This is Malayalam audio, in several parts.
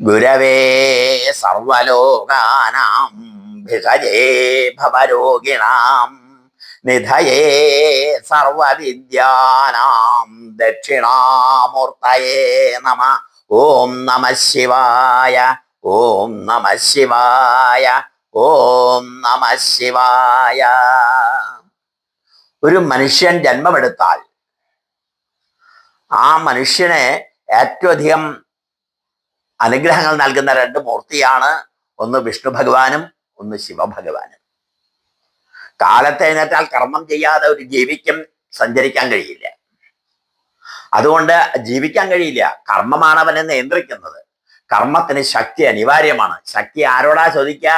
ഗുരവേ സർവലോകാനാം ഭിഷജേ ഭവരോഗിണാം നിധയേ സർവവിദ്യാനാം ദക്ഷിണാമൂർത്തയേ നമ. ഓം നമ ശിവായ. ഓം നമ ശിവായ. ഓം നമ ശിവായ. ഒരു മനുഷ്യൻ ജന്മമെടുത്താൽ ആ മനുഷ്യനെ ഏറ്റവും അധികം അനുഗ്രഹങ്ങൾ നൽകുന്ന രണ്ട് മൂർത്തിയാണ്. ഒന്ന് വിഷ്ണു ഭഗവാനും ഒന്ന് ശിവഭഗവാനും. കാലത്തേനേറ്റാൽ കർമ്മം ചെയ്യാതെ ഒരു ജീവിക്കും സഞ്ചരിക്കാൻ കഴിയില്ല. അതുകൊണ്ട് ജീവിക്കാൻ കഴിയില്ല. കർമ്മമാണ് അവനെ നിയന്ത്രിക്കുന്നത്. കർമ്മത്തിന് ശക്തി അനിവാര്യമാണ്. ശക്തി ആരോടാ ചോദിക്കുക?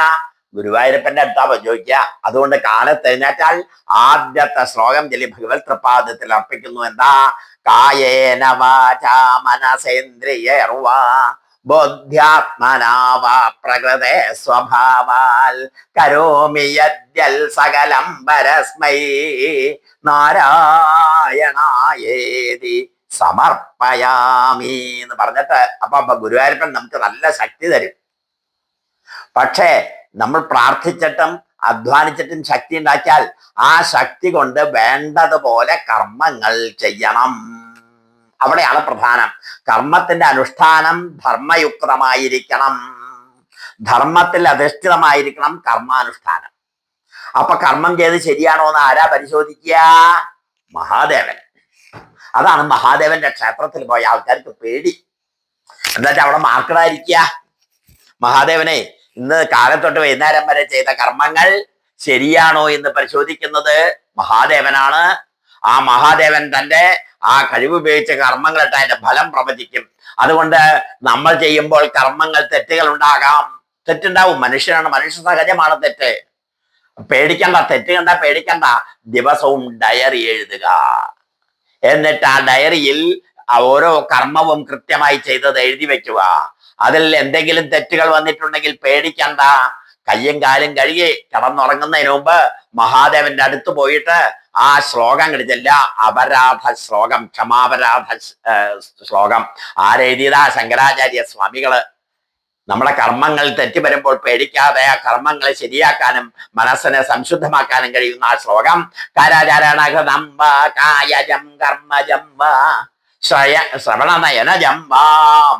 ഗുരുവായൂരപ്പന്റെ അടുത്താ ചോദിക്കുക? അതുകൊണ്ട് കാലത്ത് ആദ്യത്തെ ശ്ലോകം ചൊല്ലി ഭഗവത് തൃപാദത്തിൽ അർപ്പിക്കുന്നു. എന്താ? കായേന വാച മനസേന്ദ്രിയർവാ. ബോധ്യാത്മനാവാ പ്രകൃതേ സ്വഭാവാൽ കരോമി യദ്യൽ സകലം പരസ്മൈ നാരായണായേതി സമർപ്പയാമി എന്ന് പറഞ്ഞിട്ട് അപ്പൊ അപ്പൊ ഗുരുവായൂരപ്പൻ നമുക്ക് നല്ല ശക്തി തരും. പക്ഷേ നമ്മൾ പ്രാർത്ഥിച്ചിട്ടും അധ്വാനിച്ചിട്ടും ശക്തി ഉണ്ടാക്കിയാൽ ആ ശക്തി കൊണ്ട് വേണ്ടതുപോലെ കർമ്മങ്ങൾ ചെയ്യണം. അവിടെയാണ് പ്രധാനം. കർമ്മത്തിന്റെ അനുഷ്ഠാനം ധർമ്മയുക്തമായിരിക്കണം. ധർമ്മത്തിൽ അധിഷ്ഠിതമായിരിക്കണം കർമാനുഷ്ഠാനം. അപ്പൊ കർമ്മം ചെയ്ത് ശരിയാണോ എന്ന് ആരാ പരിശോധിക്കുക? മഹാദേവൻ. അതാണ് മഹാദേവന്റെ ക്ഷേത്രത്തിൽ പോയ ആൾക്കാർക്ക് പേടി. എന്താ വെച്ചാൽ അവിടെ മാർക്കടായിരിക്കുക മഹാദേവനെ ഇന്ന് കാലത്തൊട്ട് വൈകുന്നേരം വരെ ചെയ്ത കർമ്മങ്ങൾ ശരിയാണോ എന്ന് പരിശോധിക്കുന്നത് മഹാദേവനാണ്. ആ മഹാദേവൻ തന്റെ ആ കഴിവ് ഉപയോഗിച്ച കർമ്മങ്ങളിട്ട് അതിന്റെ ഫലം പ്രവചിക്കും. അതുകൊണ്ട് നമ്മൾ ചെയ്യുമ്പോൾ കർമ്മങ്ങൾ തെറ്റുകൾ ഉണ്ടാകാം തെറ്റുണ്ടാവും. മനുഷ്യനാണ്. മനുഷ്യ സഹജമാണ് തെറ്റ്. പേടിക്കണ്ട. തെറ്റ് കണ്ട പേടിക്കണ്ട. ദിവസവും ഡയറി എഴുതുക. എന്നിട്ട് ആ ഡയറിയിൽ ഓരോ കർമ്മവും കൃത്യമായി ചെയ്തത് എഴുതി വെക്കുക. അതിൽ എന്തെങ്കിലും തെറ്റുകൾ വന്നിട്ടുണ്ടെങ്കിൽ പേടിക്കണ്ട. കയ്യും കാലും കഴുകി കിടന്നുറങ്ങുന്നതിന് മുമ്പ് മഹാദേവന്റെ അടുത്ത് പോയിട്ട് ആ ശ്ലോകം കടിച്ചില്ല അപരാധ ശ്ലോകം ക്ഷമാപരാധ ശ്ലോകം. ആരെഴുതിയതാ ശങ്കരാചാര്യ സ്വാമികൾ. നമ്മുടെ കർമ്മങ്ങൾ തെറ്റി വരുമ്പോൾ പേടിക്കാതെ ആ കർമ്മങ്ങളെ ശരിയാക്കാനും മനസ്സിനെ സംശുദ്ധമാക്കാനും കഴിയുന്ന ആ ശ്ലോകം. കരചരണഘതം വാ കർമ്മജം ശ്രയ ശ്രവണനയനജം വാ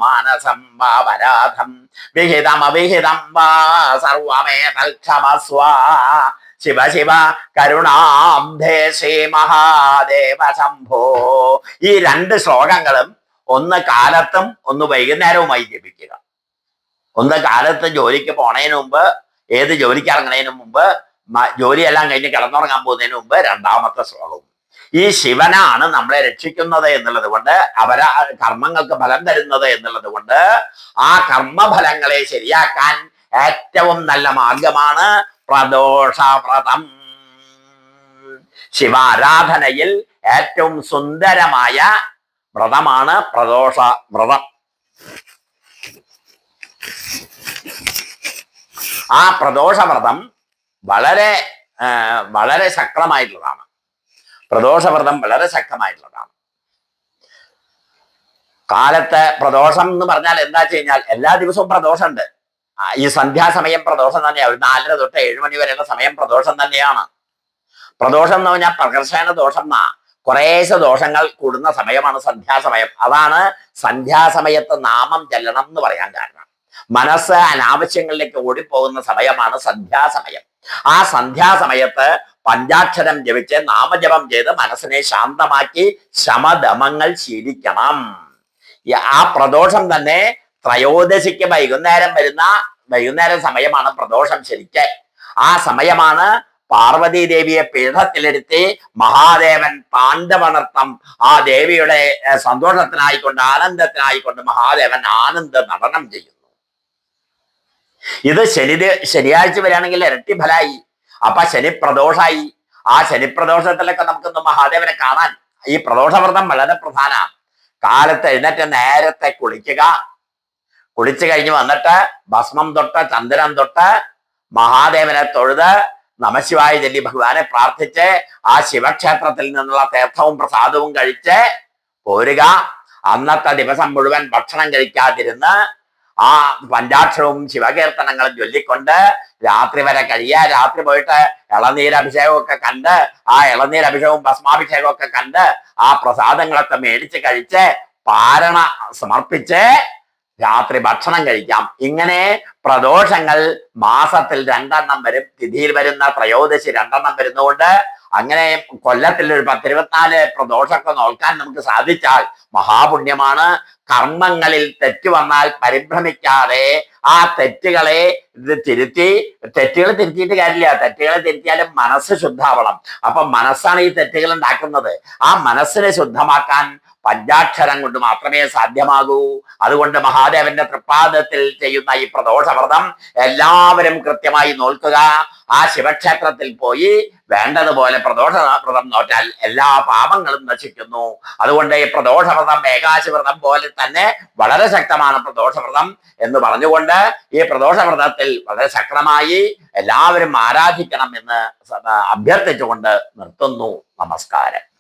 മാനസം വാ പരാധം വിഹിതം അവിഹിതം വാ സർവമേ തൽക്ഷമസ്വ ശിവ ശിവ കരുണാംധേ ശ്രീ മഹാദേവ ശംഭോ. ഈ രണ്ട് ശ്ലോകങ്ങളും ഒന്ന് കാലത്തും ഒന്ന് വൈകുന്നേരവുമായി ജപിക്കുക. ഒന്ന് കാലത്ത് ജോലിക്ക് പോണതിന് മുമ്പ് ഏത് ജോലിക്ക് ഇറങ്ങുന്നതിന് മുമ്പ് ജോലിയെല്ലാം കഴിഞ്ഞ് കിടന്നുറങ്ങാൻ പോകുന്നതിന് മുമ്പ് രണ്ടാമത്തെ ശ്ലോകവും. ഈ ശിവനാണ് നമ്മളെ രക്ഷിക്കുന്നത് എന്നുള്ളത് കൊണ്ട് അവരാ കർമ്മങ്ങൾക്ക് ഫലം തരുന്നത് എന്നുള്ളത് കൊണ്ട് ആ കർമ്മഫലങ്ങളെ ശരിയാക്കാൻ ഏറ്റവും നല്ല മാർഗമാണ് പ്രദോഷവ്രതം. ശിവാരാധനയിൽ ഏറ്റവും സുന്ദരമായ വ്രതമാണ് പ്രദോഷ വ്രതം. ആ പ്രദോഷവ്രതം വളരെ വളരെ ശക്തമായിട്ടുള്ളതാണ്. പ്രദോഷവ്രതം വളരെ ശക്തമായിട്ടുള്ളതാണ്. കാലത്ത് പ്രദോഷം എന്ന് പറഞ്ഞാൽ എന്താ വെച്ച് കഴിഞ്ഞാൽ എല്ലാ ദിവസവും പ്രദോഷമുണ്ട്. ഈ സന്ധ്യാസമയം പ്രദോഷം തന്നെയാണ് ഒരു നാലര തൊട്ട് ഏഴ് മണി വരെയുള്ള സമയം പ്രദോഷം തന്നെയാണ്. പ്രദോഷം എന്ന് പറഞ്ഞാൽ പ്രകർഷണ ദോഷം എന്നാ. കുറേശ്ശെ ദോഷങ്ങൾ കൂടുന്ന സമയമാണ് സന്ധ്യാസമയം. അതാണ് സന്ധ്യാസമയത്ത് നാമം ചെല്ലണം എന്ന് പറയാൻ കാരണം. മനസ്സ് അനാവശ്യങ്ങളിലേക്ക് ഓടിപ്പോകുന്ന സമയമാണ് സന്ധ്യാസമയം. ആ സന്ധ്യാസമയത്ത് പഞ്ചാക്ഷരം ജപിച്ച് നാമജപം ചെയ്ത് മനസ്സിനെ ശാന്തമാക്കി ശമദമങ്ങൾ ശീലിക്കണം. ആ പ്രദോഷം തന്നെ ത്രയോദശിക്ക് വൈകുന്നേരം വരുന്ന വൈകുന്നേരം സമയമാണ് പ്രദോഷം ശരിക്ക്. ആ സമയമാണ് പാർവതി ദേവിയെ പീഠത്തിലിരുത്തി മഹാദേവൻ താണ്ഡവനൃത്തം ആ ദേവിയുടെ സന്തോഷത്തിനായിക്കൊണ്ട് ആനന്ദത്തിനായിക്കൊണ്ട് മഹാദേവൻ ആനന്ദ നടനം ചെയ്യുന്നു. ഇത് ശനി ശനിയാഴ്ച വരികയാണെങ്കിൽ ഇരട്ടി ഫലായി. അപ്പൊ ശനിപ്രദോഷായി. ആ ശനിപ്രദോഷത്തിലൊക്കെ നമുക്ക് നമുക്കൊന്ന് മഹാദേവനെ കാണാൻ ഈ പ്രദോഷവ്രതം വളരെ പ്രധാന. കാലത്ത് എഴുന്നേറ്റ് നേരത്തെ കുളിക്കുക. കുളിച്ചു കഴിഞ്ഞ് വന്നിട്ട് ഭസ്മം തൊട്ട് ചന്ദ്രൻ തൊട്ട് മഹാദേവനെ തൊഴുത് നമശിവായ ചൊല്ലി ഭഗവാനെ പ്രാർത്ഥിച്ച് ആ ശിവക്ഷേത്രത്തിൽ നിന്നുള്ള തീർത്ഥവും പ്രസാദവും കഴിച്ച് പോരുക. അന്നത്തെ ദിവസം മുഴുവൻ ഭക്ഷണം കഴിക്കാതിരുന്ന് ആ പഞ്ചാക്ഷരവും ശിവകീർത്തനങ്ങളും ചൊല്ലിക്കൊണ്ട് രാത്രി വരെ കഴിയുക. രാത്രി പോയിട്ട് ഇളനീരഭിഷേകമൊക്കെ കണ്ട് ആ ഇളനീരഭിഷേകവും ഭസ്മാഭിഷേകവും ഒക്കെ കണ്ട് ആ പ്രസാദങ്ങളൊക്കെ മേടിച്ച് കഴിച്ച് പാരണ സമർപ്പിച്ച് രാത്രി ഭക്ഷണം കഴിക്കാം. ഇങ്ങനെ പ്രദോഷങ്ങൾ മാസത്തിൽ രണ്ടെണ്ണം വരും. തിഥിയിൽ വരുന്ന ത്രയോദശി രണ്ടെണ്ണം വരുന്നതുകൊണ്ട് അങ്ങനെ കൊല്ലത്തിൽ ഒരു പത്തിരുപത്തിനാല് പ്രദോഷമൊക്കെ നോക്കാൻ നമുക്ക് സാധിച്ചാൽ മഹാപുണ്യമാണ്. കർമ്മങ്ങളിൽ തെറ്റ് വന്നാൽ പരിഭ്രമിക്കാതെ ആ തെറ്റുകളെ ഇത് തിരുത്തി തെറ്റുകൾ തിരുത്തിയിട്ട് കാര്യമില്ല. തെറ്റുകളെ തിരുത്തിയാലും മനസ്സ് ശുദ്ധാവണം. അപ്പൊ മനസ്സാണ് ഈ തെറ്റുകൾ ഉണ്ടാക്കുന്നത്. ആ മനസ്സിനെ ശുദ്ധമാക്കാൻ പഞ്ചാക്ഷരം കൊണ്ട് മാത്രമേ സാധ്യമാകൂ. അതുകൊണ്ട് മഹാദേവന്റെ തൃപ്പാദത്തിൽ ചെയ്യുന്ന ഈ പ്രദോഷവ്രതം എല്ലാവരും കൃത്യമായി നോൽക്കുക. ആ ശിവക്ഷേത്രത്തിൽ പോയി വേണ്ടതുപോലെ പ്രദോഷ വ്രതം നോറ്റാൽ എല്ലാ പാപങ്ങളും നശിക്കുന്നു. അതുകൊണ്ട് ഈ പ്രദോഷവ്രതം ഏകാശവ്രതം പോലെ തന്നെ വളരെ ശക്തമാണ് പ്രദോഷവ്രതം എന്ന് പറഞ്ഞുകൊണ്ട് ഈ പ്രദോഷവ്രതത്തിൽ വളരെ ശക്തമായി എല്ലാവരും ആരാധിക്കണം എന്ന് അഭ്യർത്ഥിച്ചുകൊണ്ട് നിർത്തുന്നു. നമസ്കാരം.